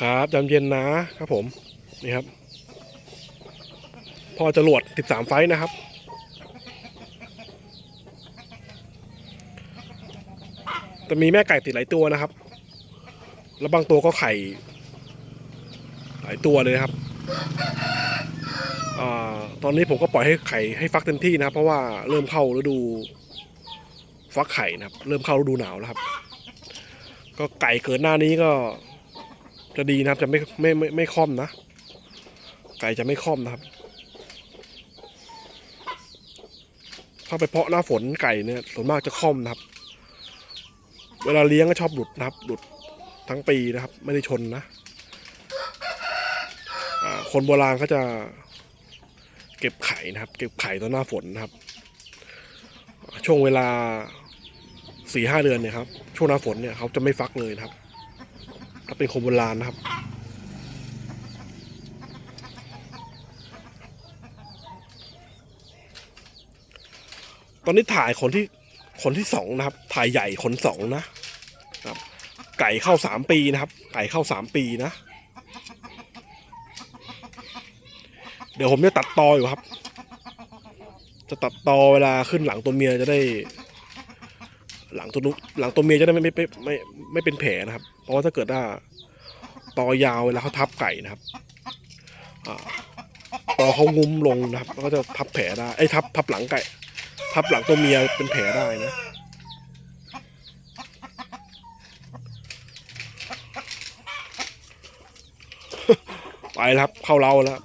ครับจำเย็นนะครับผม นี่ครับ พอจรวด13ไฟต์นะครับแต่มีแม่ไก่ติดหลายตัวนะครับ แล้วบางตัวก็ไข่ หลายตัวเลยครับอตอนนี้ผมก็ปล่อยให้ไข่ให้ฟักเต็มที่นะครับ เพราะว่าเริ่มเข้าฤดูฟักไข่นะครับ เริ่มเข้าฤดูหนาวแล้วครับ ก็ไก่เกิดหน้านี้ก็ จะดีนะครับ จะไม่ไม่ไม่ไม่ค่อมนะ ไก่จะไม่ค่อมนะครับ ถ้าไปเพาะหน้าฝนไก่เนี่ยส่วนมากจะค่อมนะครับ เวลาเลี้ยงก็ชอบหลุดนะครับ หลุดทั้งปีนะครับ ไม่ได้ชนนะคนโบราณเขาจะเก็บไข่นะครับ เก็บไข่ตอนหน้าฝนนะครับ ช่วงเวลาสี่ห้าเดือนเนี่ยครับ ช่วงหน้าฝนเนี่ยเขาจะไม่ฟักเลยนะครับ ถ้าเป็นคนโบราณนะครับ ตอนนี้ถ่ายคนที่คนที่สองนะครับ ถ่ายใหญ่คนสองนะครับ ไก่เข้าสามปีนะครับ ไก่เข้าสามปีนะ เดี๋ยวผมจะตัดตออยู่ครับ จะตัดตอเวลาขึ้นหลังตัวเมียจะได้ หลังตัวนุหลังตัวเมียจะได้ไม่ไม่ไม่ไม่ไม่เป็นแผลนะครับ เพราะว่าถ้าเกิดว่าตอยาวเวลาเขาทับไก่นะครับอาตอเขางุ้มลงนะครับก็จะทับแผลได้ไอ้ทับทับหลังไก่ ทับหลังตัวเมียเป็นแผลได้นะไปครับเข้าเราแล้ว